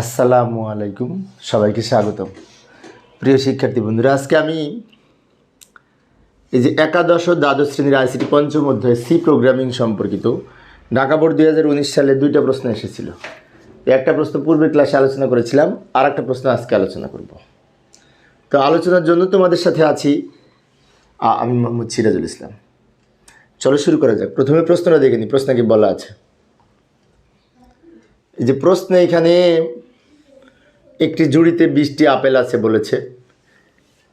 আসসালামু আলাইকুম। সবাইকে স্বাগতম। প্রিয় শিক্ষার্থী বন্ধুরা, আজকে আমি এই যে একাদশ দ্বাদশ শ্রেণির আইসিটি পঞ্চম অধ্যায় সি প্রোগ্রামিং সম্পর্কিত ঢাকা বোর্ড দুই হাজার উনিশ সালে দুইটা প্রশ্ন এসেছিল। একটা প্রশ্ন পূর্বের ক্লাসে আলোচনা করেছিলাম আর একটা প্রশ্ন আজকে আলোচনা করব। তো আলোচনার জন্য তোমাদের সাথে আছি আমি মোহাম্মদ সিরাজুল ইসলাম। চলো শুরু করা যাক। প্রথমে প্রশ্নটা দেখে নিই প্রশ্ন কি বলা আছে? এই যে প্রশ্নে এখানে একটি জুড়িতে বিশটি আপেল আছে বলেছে।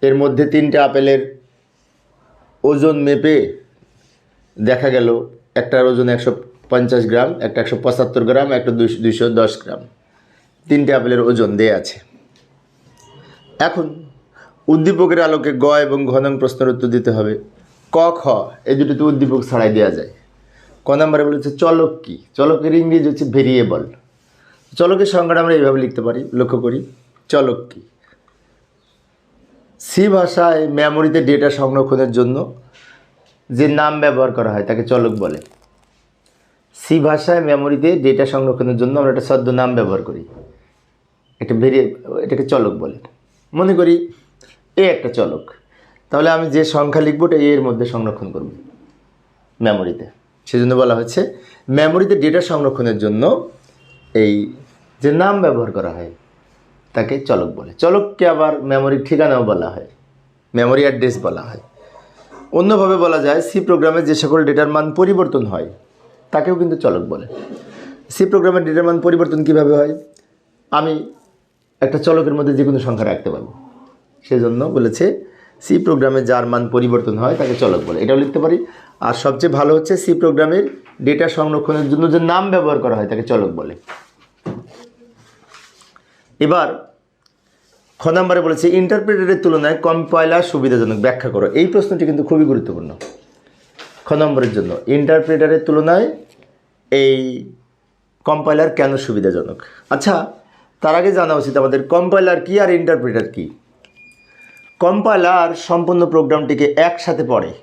এর মধ্যে তিনটে আপেলের ওজন মেপে দেখা গেল, একটার ওজন একশো পঞ্চাশ গ্রাম, একটা একশো পঁচাত্তর গ্রাম, একটা দুইশো দশ গ্রাম। তিনটে আপেলের ওজন দেয়া আছে। এখন উদ্দীপকের আলোকে গ এবং ঘনং প্রশ্নের উত্তর দিতে হবে। ক, খ, এই দুটোতে উদ্দীপক ছাড়াই দেওয়া যায়। ক নম্বরে বলেছে চলক কি? চলকের ইংরেজি হচ্ছে ভেরিয়েবল। চলকের সংজ্ঞাটা আমরা এইভাবে লিখতে পারি, লক্ষ্য করি, চলক কি? সি ভাষায় মেমোরিতে ডেটা সংরক্ষণের জন্য যে নাম ব্যবহার করা হয়, তাকে চলক বলে। সি ভাষায় মেমোরিতে ডেটা সংরক্ষণের জন্য আমরা একটা ছদ্ম নাম ব্যবহার করি। এটা বেরিয়ে এটাকে চলক বলে। মনে করি এ একটা চলক। তাহলে আমি যে সংখ্যা লিখব ওটা এর মধ্যে সংরক্ষণ করব মেমোরিতে সেজন্য বলা হচ্ছে মেমোরিতে ডেটা সংরক্ষণের জন্য এই যে নাম ব্যবহার করা হয়, তাকে চলক বলে। চলককে আবার মেমোরির ঠিকানাও বলা হয় মেমোরি অ্যাড্রেস বলা হয়। অন্যভাবে বলা যায় সি প্রোগ্রামে যে সকল ডেটার মান পরিবর্তন হয়, তাকেও কিন্তু চলক বলে। সি প্রোগ্রামের ডেটার মান পরিবর্তন কীভাবে হয়? আমি একটা চলকের মধ্যে যে কোনো সংখ্যা রাখতে পারব। সেজন্য বলেছে সি প্রোগ্রামে যার মান পরিবর্তন হয়, তাকে চলক বলে। এটাও লিখতে পারি। আর সবচেয়ে ভালো হচ্ছে সি প্রোগ্রামের ডেটা সংরক্ষণের জন্য যে নাম ব্যবহার করা হয়, তাকে চলক বলে। এবার, খ নম্বরে বলেছে, ইন্টারপ্রেটারের তুলনায় কম্পাইলার সুবিধাজনক, ব্যাখ্যা করো। এই প্রশ্নটি কিন্তু খুবই গুরুত্বপূর্ণ। খ নম্বরের জন্য, ইন্টারপ্রেটারের তুলনায় এই কম্পাইলার কেন সুবিধাজনক? আচ্ছা তার আগে জানা উচিত আমাদের কম্পাইলার কি আর ইন্টারপ্রেটার কি? কম্পাইলার সম্পূর্ণ প্রোগ্রামটিকে একসাথে পড়ে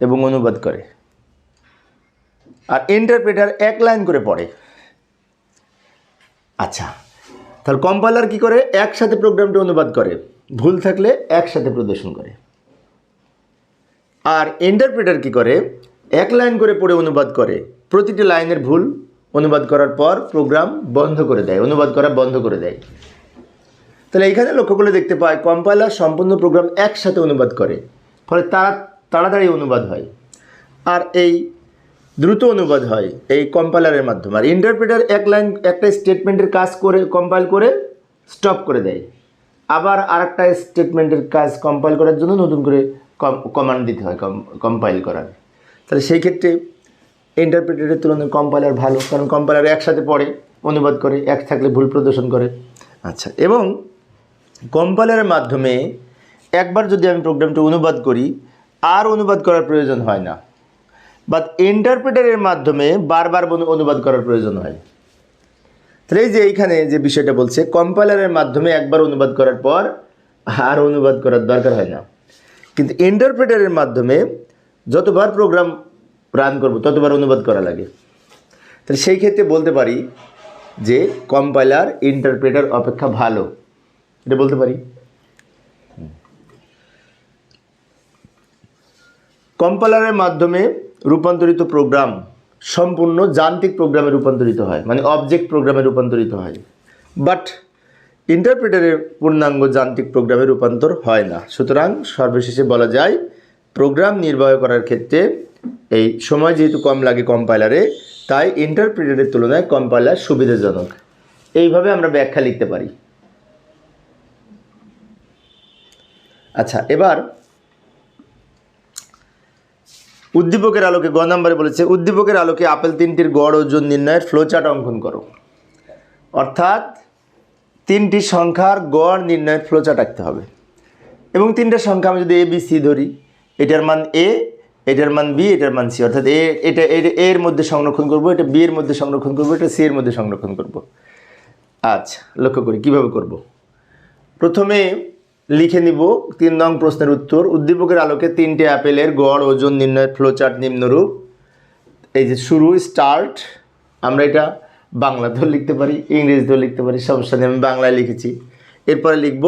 এবং অনুবাদ করে। আর ইন্টারপ্রেটার এক লাইন করে পড়ে। আচ্ছা তাহলে কম্পাইলার কি করে? একসাথে প্রোগ্রামটি অনুবাদ করে। ভুল থাকলে একসাথে প্রদর্শন করে। আর ইন্টারপ্রেটার কি করে? এক লাইন করে পড়ে অনুবাদ করে। প্রতিটি লাইনের ভুল অনুবাদ করার পর প্রোগ্রাম বন্ধ করে দেয়, অনুবাদ করা বন্ধ করে দেয়। তাহলে এখানে লক্ষ্য করলে দেখতে পাই কম্পাইলার সম্পূর্ণ প্রোগ্রাম একসাথে অনুবাদ করে। ফলে তারা তাড়াতাড়ি অনুবাদ হয়। আর এই দ্রুত অনুবাদ হয় এই কম্পাইলারের মাধ্যমে। আর ইন্টারপ্রেটার এক লাইন একটা স্টেটমেন্টের কাজ করে কম্পাইল করে স্টপ করে দেয়। আবার আর একটা স্টেটমেন্টের কাজ কম্পাইল করার জন্য নতুন করে কমান্ড দিতে হয় কম্পাইল করার। তাহলে সেই ক্ষেত্রে ইন্টারপ্রেটারের তুলনায় কম্পাইলার ভালো, কারণ কম্পাইলার একসাথে পড়ে, অনুবাদ করে, এক থাকলে ভুল প্রদর্শন করে। আচ্ছা এবং কম্পাইলারের মাধ্যমে একবার যদি আমি প্রোগ্রামটা অনুবাদ করি, আর অনুবাদ করার প্রয়োজন হয় না। বাট ইন্টারপ্রেটারের মাধ্যমে বারবার অনুবাদ করার প্রয়োজন হয়। তাহলে এই যে এইখানে যে বিষয়টা বলছে কম্পাইলারের মাধ্যমে একবার অনুবাদ করার পর আর অনুবাদ করার দরকার হয় না। কিন্তু ইন্টারপ্রেটারের মাধ্যমে যতবার প্রোগ্রাম রান করব, ততবার অনুবাদ করা লাগে। তাহলে সেই ক্ষেত্রে বলতে পারি যে কম্পাইলার ইন্টারপ্রেটার অপেক্ষা ভালো। এটা বলতে পারি? কম্পাইলারের মাধ্যমে রূপান্তরিত প্রোগ্রাম সম্পূর্ণ যান্ত্রিক প্রোগ্রামে রূপান্তরিত হয় মানে অবজেক্ট প্রোগ্রামে রূপান্তরিত হয়। বাট ইন্টারপ্রেটারের পূর্ণাঙ্গ যান্ত্রিক প্রোগ্রামে রূপান্তর হয় না। সুতরাং সর্বশেষে বলা যায় প্রোগ্রাম নির্বাহ করার ক্ষেত্রে এই সময় যেহেতু কম লাগে কম্পাইলারে তাই ইন্টারপ্রেটারের তুলনায় কম্পাইলার সুবিধাজনক। এইভাবে আমরা ব্যাখ্যা লিখতে পারি। আচ্ছা এবার উদ্দীপকের আলোকে গ নাম্বারে বলেছে, উদ্দীপকের আলোকে আপেল তিনটির গড় ওজন নির্ণয়ের ফ্লোচার্ট অঙ্কন করো। অর্থাৎ তিনটি সংখ্যার গড় নির্ণয়ের ফ্লোচার্ট আঁকতে হবে। এবং তিনটা সংখ্যা আমি যদি এ বি সি ধরি, এটার মান এ এটার মান বি এটার মান সি অর্থাৎ এ এটা এর মধ্যে সংরক্ষণ করব, এটা বি এর মধ্যে সংরক্ষণ করব, এটা সি এর মধ্যে সংরক্ষণ করব। আচ্ছা লক্ষ্য করি, কীভাবে করব? প্রথমে লিখে নিব তিন নং প্রশ্নের উত্তর। উদ্দীপকের আলোকে তিনটে অ্যাপেলের গড়, ওজন নির্ণয়ের ফ্লোচার্ট নিম্নরূপ। এই যে শুরু স্টার্ট আমরা এটা বাংলাতেও লিখতে পারি, ইংরেজিতেও লিখতে পারি, সমস্যা নেই, আমি বাংলায় লিখেছি। এরপরে লিখব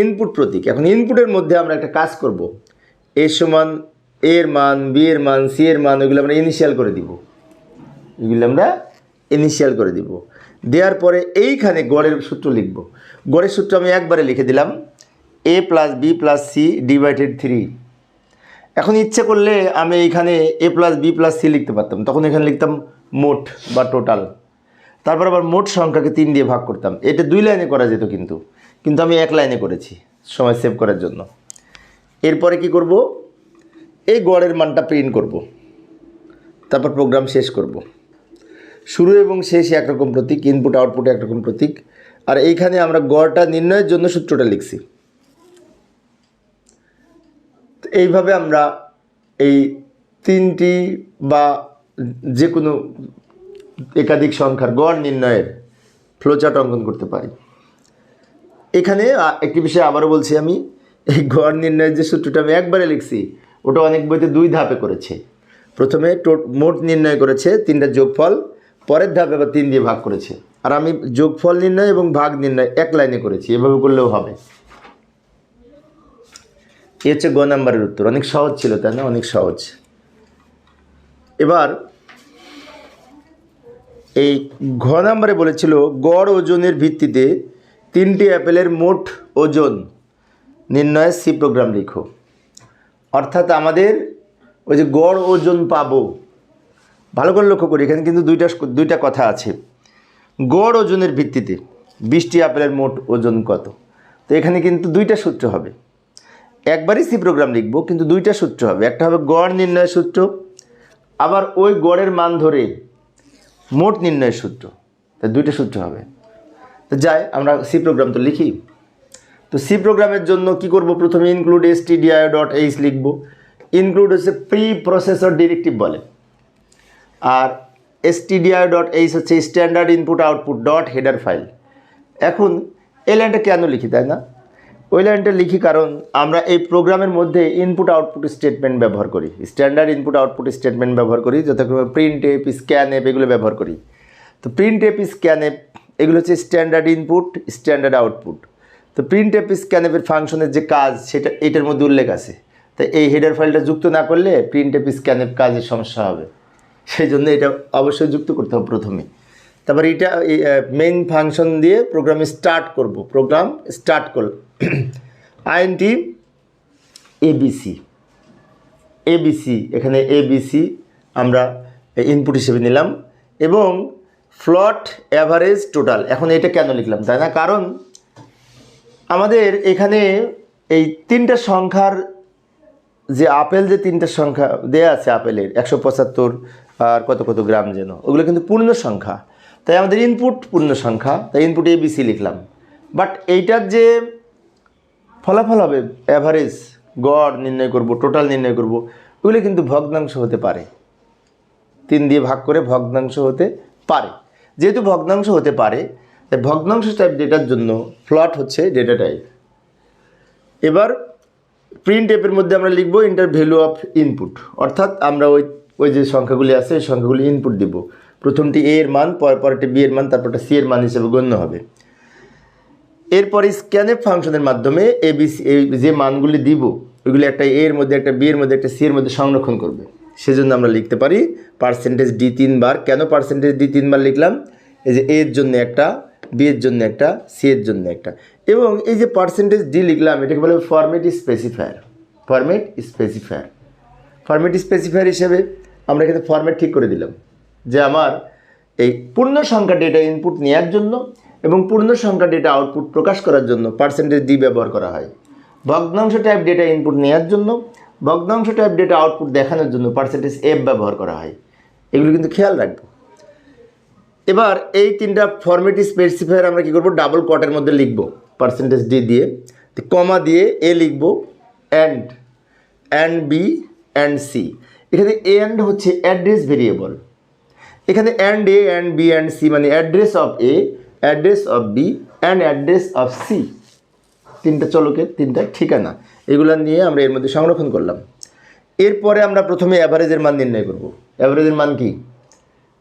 ইনপুট প্রতীক। এখন ইনপুটের মধ্যে আমরা একটা কাজ করব। এ সমান এর মান, বি এর মান, সি এর মান ওইগুলো আমরা ইনিশিয়াল করে দিব। এগুলো আমরা ইনিশিয়াল করে দিব। দেওয়ার পরে এইখানে গড়ের সূত্র লিখব। গড়ের সূত্র আমি একবারে লিখে দিলাম। A plus B plus C divided three এখন ইচ্ছে করলে আমি এইখানে A plus B plus C লিখতে পারতাম। তখন এখানে লিখতাম মোট বা টোটাল তারপর আবার মোট সংখ্যাকে তিন দিয়ে ভাগ করতাম। এটা দুই লাইনে করা যেত কিন্তু। কিন্তু আমি এক লাইনে করেছি সময় সেভ করার জন্য। এরপরে কি করব? এই গড়ের মানটা প্রিন্ট করব। তারপর প্রোগ্রাম শেষ করব। শুরু এবং শেষ একরকম প্রতীক ইনপুট আউটপুট একরকম প্রতীক। আর এইখানে আমরা গড়টা নির্ণয়ের জন্য সূত্রটা লিখছি। এইভাবে আমরা এই তিনটি বা যে কোনো একাধিক সংখ্যার গড় নির্ণয়ের ফ্লোচার্ট অঙ্কন করতে পারি। এখানে একটি বিষয় আবারও বলছি আমি, এই গড় নির্ণয়ের যে সূত্রটা আমি একবারে লিখছি, ওটা অনেক বইতে দুই ধাপে করেছে। প্রথমে টোট, মোট নির্ণয় করেছে, তিনটা যোগফল, পরের ধাপে আবার তিন দিয়ে ভাগ করেছে। আর আমি যোগফল নির্ণয় এবং ভাগ নির্ণয় এক লাইনে করেছি, এভাবে করলেও হবে। এ হচ্ছে গ নাম্বারের উত্তর। অনেক সহজ ছিল তাই না? অনেক সহজ। এবার এই ঘ নাম্বারে বলেছিল, গড় ওজনের ভিত্তিতে তিনটি অ্যাপেলের মোট ওজন নির্ণয়ের সি প্রোগ্রাম লিখো। অর্থাৎ আমাদের ওই যে গড় ওজন পাবো, ভালো করে লক্ষ্য করি, এখানে কিন্তু দুইটা দুইটা কথা আছে। গড় ওজনের ভিত্তিতে বিশটি আপেলের মোট ওজন কত? তো এখানে কিন্তু দুইটা সূত্র হবে। একবারই সি প্রোগ্রাম লিখব, কিন্তু দুইটা সূত্র হবে। একটা হবে গড় নির্ণয় সূত্র, আবার ওই গড়ের মান ধরে মোট নির্ণয়ের সূত্র। তা দুইটা সূত্র হবে। তো যাই, আমরা সি প্রোগ্রাম তো লিখি। তো সি প্রোগ্রামের জন্য কি করব প্রথমে? Include S T DI dot H লিখব। ইনক্লুড হচ্ছে প্রি প্রসেসর ডিরেক্টিভ বলে। আর এস এসটিডিআই ডট এইচ হচ্ছে standard input output dot header file এখন এই লাইনটা কেন লিখি, তাই না? ওই লাইনটা লিখি কারণ আমরা এই প্রোগ্রামের মধ্যে ইনপুট আউটপুট স্টেটমেন্ট ব্যবহার করি। স্ট্যান্ডার্ড ইনপুট আউটপুট স্টেটমেন্ট ব্যবহার করি, যথাক্রমে প্রিন্ট এপ স্ক্যান এপ এগুলো ব্যবহার করি। তো প্রিন্ট এপ স্ক্যান এপ এগুলো হচ্ছে স্ট্যান্ডার্ড ইনপুট স্ট্যান্ডার্ড আউটপুট তো প্রিন্ট এপ স্ক্যান এপের ফাংশনের যে কাজ, সেটা এটার মধ্যে উল্লেখ আছে। তো এই হেডার ফাইলটা যুক্ত না করলে প্রিন্ট এপ স্ক্যান এপ কাজের সমস্যা হবে। সেই জন্য এটা অবশ্যই যুক্ত করতে হবে প্রথমে। তারপর এটা মেইন ফাংশন দিয়ে প্রোগ্রাম স্টার্ট করব। প্রোগ্রাম স্টার্ট করল আইএনটি এবিসি। এবিসি, এখানে এবিসি আমরা ইনপুট হিসেবে নিলাম এবং ফ্লট অ্যাভারেজ টোটাল এখন এটা কেন লিখলাম, তাই না? কারণ আমাদের এখানে এই তিনটা সংখ্যার যে আপেল, যে তিনটা সংখ্যা দেয়া আছে আপেলের, একশো পঁচাত্তর আর কত কত গ্রাম যেন, ওগুলো কিন্তু পূর্ণ সংখ্যা। তাই আমাদের ইনপুট পূর্ণ সংখ্যা, তাই ইনপুট এবিসি লিখলাম। বাট এইটার যে ফলাফল হবে অ্যাভারেজ গড় নির্ণয় করব টোটাল নির্ণয় করব, ওগুলো কিন্তু ভগ্নাংশ হতে পারে। তিন দিয়ে ভাগ করে ভগ্নাংশ হতে পারে। যেহেতু ভগ্নাংশ হতে পারে, তাই ভগ্নাংশ টাইপ ডেটার জন্য ফ্লট হচ্ছে ডেটা টাইপ এবার প্রিন্ট অ্যাপের মধ্যে আমরা লিখব ইন্টার ভ্যালু অফ ইনপুট অর্থাৎ আমরা ওই ওই যে সংখ্যাগুলি আছে, এই সংখ্যাগুলি ইনপুট দিব। প্রথমটি এ এর মান পর পরটি বি এর মান, তারপরটা সি এর মান হিসেবে গণ্য হবে। এরপরে স্ক্যানএপ ফাংশনের মাধ্যমে এ বি সি এই যে মানগুলি দিব, ওইগুলি একটা এর মধ্যে, একটা বি এর মধ্যে, একটা সি এর মধ্যে সংরক্ষণ করবে। সেজন্য আমরা লিখতে পারি পার্সেন্টেজ ডি তিনবার। কেন পার্সেন্টেজ ডি তিনবার লিখলাম? এই যে এর জন্য একটা বি এর জন্য একটা সি এর জন্য একটা। এবং এই যে পার্সেন্টেজ ডি লিখলাম, এটাকে বলে format specifier format specifier format specifier হিসেবে আমরা এখানে ফরম্যাট ঠিক করে দিলাম যে আমার এই পূর্ণ সংখ্যা ডেটা ইনপুট নেওয়ার জন্য এবং পূর্ণ সংখ্যা ডেটা আউটপুট প্রকাশ করার জন্য পার্সেন্টেজ ডি ব্যবহার করা হয়। ভগ্নাংশ টাইপ ডেটা ইনপুট নেওয়ার জন্য, ভগ্নাংশ টাইপ ডেটা আউটপুট দেখানোর জন্য পার্সেন্টেজ এফ ব্যবহার করা হয়। এগুলো কিন্তু খেয়াল রাখব। এবার এই তিনটা ফরম্যাট স্পেসিফায়ার আমরা কী করব? ডাবল কটের মধ্যে লিখব পার্সেন্টেজ ডি দিয়ে। কমা দিয়ে এ লিখব and and B and C এখানে অ্যান্ড হচ্ছে অ্যাড্রেস ভেরিয়েবল এখানে and A and B and C মানে address of A address of B and address of C. তিনটা চলকের তিনটা ঠিকানা। এগুলো নিয়ে আমরা এর মধ্যে সংরক্ষণ করলাম। এরপরে আমরা প্রথমে অ্যাভারেজের মান নির্ণয় করব। অ্যাভারেজের মান কি?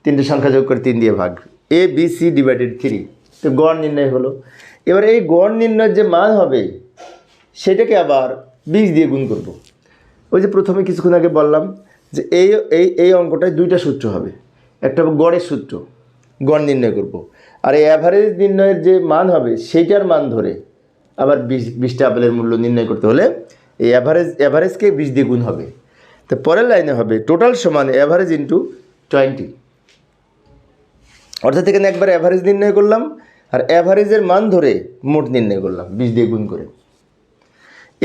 তিনটে সংখ্যা যোগ করে তিন দিয়ে ভাগ। A B C divided three তো গড় নির্ণয় হলো। এবার এই গড় নির্ণয়ের যে মান হবে, সেটাকে আবার বিশ দিয়ে গুণ করব। ওই যে প্রথমে কিছুক্ষণ আগে বললাম যে এই এই অঙ্কটায় দুইটা সূত্র হবে। একটা গড়ের সূত্র। গড় নির্ণয় করব। আর এই অ্যাভারেজ নির্ণয়ের যে মান হবে, সেইটার মান ধরে আবার বিশ, বিশটা আপেলের মূল্য নির্ণয় করতে হলে এই অ্যাভারেজ অ্যাভারেজকে বিশ দিয়ে গুণ হবে। তো পরের লাইনে হবে টোটাল সমান অ্যাভারেজ ইন্টু টোয়েন্টি অর্থাৎ এখানে একবার অ্যাভারেজ নির্ণয় করলাম, আর অ্যাভারেজের মান ধরে মোট নির্ণয় করলাম, বিশ দিয়ে গুণ করে।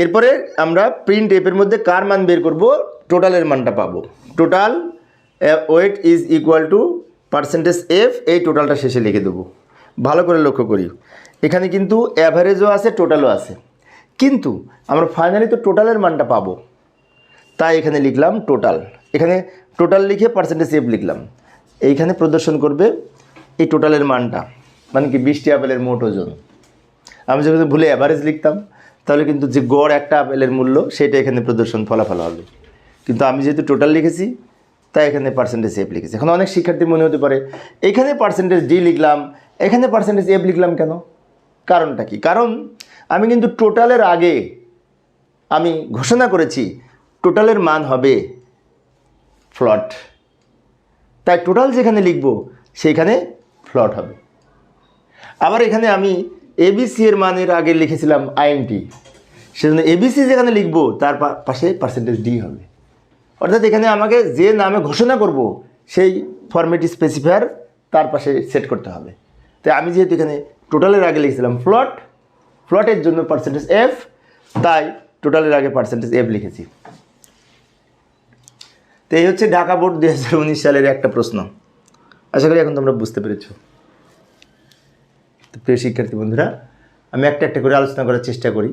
এরপরে আমরা প্রিন্ট এপের মধ্যে কার মান বের করব? টোটালের মানটা পাবো। Total weight is equal to percentage F এই টোটালটা শেষে লিখে দেবো। ভালো করে লক্ষ্য করি। এখানে কিন্তু অ্যাভারেজও আছে টোটালও আছে। কিন্তু আমরা ফাইনালি তো টোটালের মানটা পাবো। তাই এখানে লিখলাম টোটাল এখানে টোটাল লিখে পার্সেন্টেজ এফ লিখলাম। এইখানে প্রদর্শন করবে এই টোটালের মানটা। মানে কি বিশটি আপেলের মোট ওজন। আমি যদি ভুলে অ্যাভারেজ লিখতাম, তাহলে কিন্তু যে গড় একটা আপেলের মূল্য, সেটা এখানে প্রদর্শন ফলাফল হবে। কিন্তু আমি যেহেতু টোটাল লিখেছি তাই এখানে পার্সেন্টেজ এফ লিখেছি। এখন অনেক শিক্ষার্থী মনে হতে পারে, এখানে পার্সেন্টেজ ডি লিখলাম, এখানে পার্সেন্টেজ এফ লিখলাম কেন? কারণটা কি? কারণ আমি কিন্তু টোটালের আগে আমি ঘোষণা করেছি টোটালের মান হবে ফ্লট তাই টোটাল যেখানে লিখব সেইখানে ফ্লট হবে। আবার এখানে আমি এবিসি এর মানের আগে লিখেছিলাম আইএনটি সেজন্য এবিসি যেখানে লিখব, তার পাশে পার্সেন্টেজ ডি হবে। অর্থাৎ এখানে আমাকে যে নামে ঘোষণা করব, সেই ফরম্যাট স্পেসিফায়ার তার পাশে সেট করতে হবে। তাই আমি যেহেতু এখানে টোটালের আগে লিখেছিলাম ফ্লট ফ্লটের জন্য পার্সেন্টেজ এফ তাই টোটালের আগে পার্সেন্টেজ এফ লিখেছি। তো এই হচ্ছে ঢাকা বোর্ড দু হাজার উনিশ সালের একটা প্রশ্ন। আশা করি এখন তোমরা বুঝতে পেরেছ। তো প্রিয় শিক্ষার্থী বন্ধুরা, আমি একটা একটা করে আলোচনা করার চেষ্টা করি।